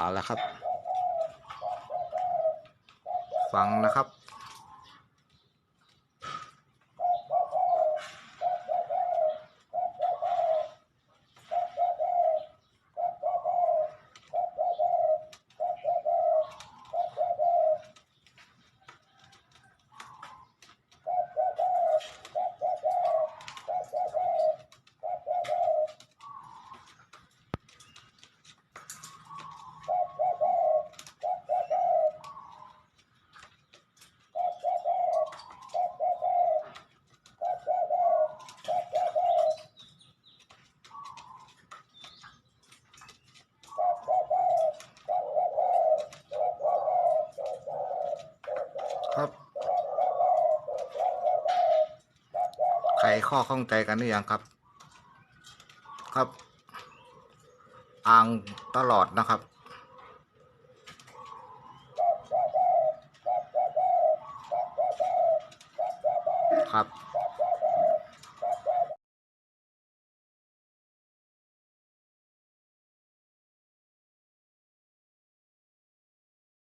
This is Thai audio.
อาละครับ ฟังนะครับ ครับ ใครข้อข้องใจกันหรือยังครับ ครับ อ่างตลอดนะครับ ครับ